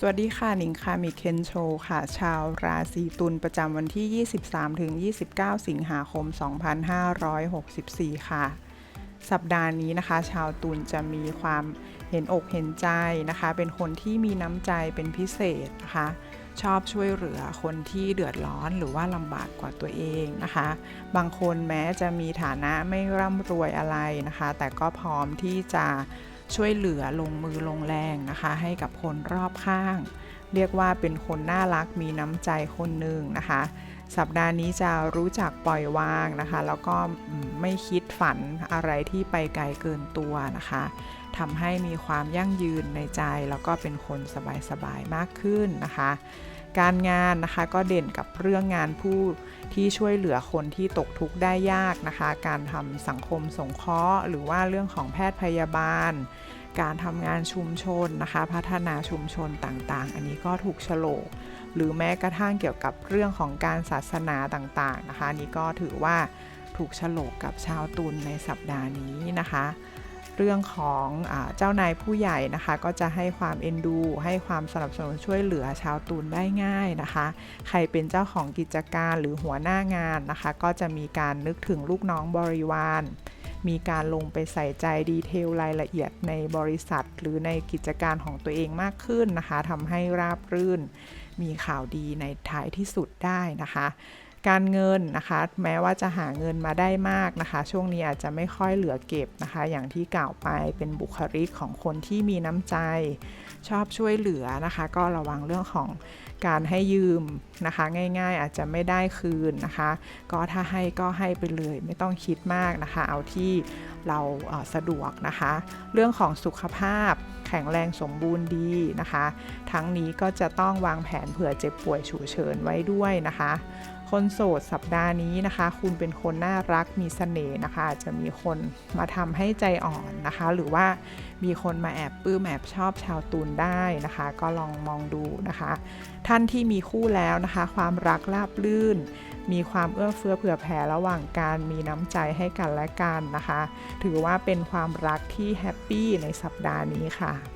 สวัสดีค่ะหนิงค่ะมีเคนโชค่ะ ชาวราศีตุลประจำวันที่ 23ถึง29 สิงหาคม 2564 ค่ะ สัปดาห์นี้นะคะ ชาวตุลจะมีความเห็นอกเห็นใจนะคะ เป็นคนที่มีน้ำใจเป็นพิเศษนะคะ ชอบช่วยเหลือคนที่เดือดร้อนหรือว่าลำบากกว่าตัวเองนะคะ บางคนแม้จะมีฐานะไม่ร่ำรวยอะไรนะคะ แต่ก็พร้อมที่จะ ช่วยเหลือลงมือลงแรงนะคะ ให้กับคนรอบข้าง เรียกว่าเป็นคนน่ารักมีน้ำใจคนหนึ่งนะคะ สัปดาห์นี้จะรู้จักปล่อยวางนะคะ แล้วก็ไม่คิดฝันอะไรที่ไปไกลเกินตัวนะคะทำให้มีความยั่งยืนในใจ แล้วก็เป็นคนสบายๆมากขึ้นนะคะ การงานนะคะก็เด่นกับเรื่องงานผู้ที่ช่วยเหลือคนที่ตกทุกข์ได้ยากนะคะ การทำสังคมสงเคราะห์ หรือว่าเรื่องของแพทย์พยาบาล การทำงานชุมชนนะคะ พัฒนาชุมชนต่างๆ อันนี้ก็ถูกฉลก หรือแม้กระทั่งเกี่ยวกับเรื่องของการศาสนาต่างๆนะคะนี้ก็ถือว่าถูกฉลกกับชาวตุลในสัปดาห์นี้นะคะ เรื่องของอเจ้านายผู้ใหญ่นะคะ ก็จะให้ความเอ็นดู ให้ความสนับสนุนช่วยเหลือชาวตุลได้ง่ายนะคะ ใครเป็นเจ้าของกิจการหรือหัวหน้างานนะคะ ก็จะมีการนึกถึงลูกน้องบริวาร มีการลงไปใส่ใจดีเทลรายละเอียดในบริษัท หรือในกิจการของตัวเองมากขึ้นนะคะทำให้ราบรื่น มีข่าวดีในท้ายที่สุดได้นะคะ การเงินนะคะ แม้ว่าจะหาเงินมาได้มากนะคะ ช่วงนี้อาจจะไม่ค่อยเหลือเก็บนะคะ อย่างที่กล่าวไปเป็นบุคลิกของคนที่มีน้ำใจ ชอบช่วยเหลือนะคะ ก็ระวังเรื่องของการให้ยืมนะคะ ง่ายๆอาจจะไม่ได้คืนนะคะ ก็ถ้าให้ก็ให้ไปเลยไม่ต้องคิดมากนะคะ เอาที่เราเสะดวกนะคะ เรื่องของสุขภาพแข็งแรงสมบูรณ์ดีนะคะ ทั้งนี้ก็จะต้องวางแผนเผื่อเจ็บป่วยฉุกเฉินไว้ด้วยนะคะคนโสดสัปดาห์นี้นะคะ คุณเป็นคนน่ารักมีเสน่ห์นะคะจะมีคนมาทำให้ใจอ่อนนะคะ หรือว่ามีคนมาแอบปื้มแอบชอบชาวตูนได้นะคะ ก็ลองมองดูนะคะ ท่านที่มีคู่แล้วนะคะ ความรักราบลื่น มีความเอื้อเฟื้อเผื่อแผ่ระหว่างการมีน้ำใจให้กันและกันนะคะ ถือว่าเป็นความรักที่แฮปปี้ในสัปดาห์นี้ค่ะ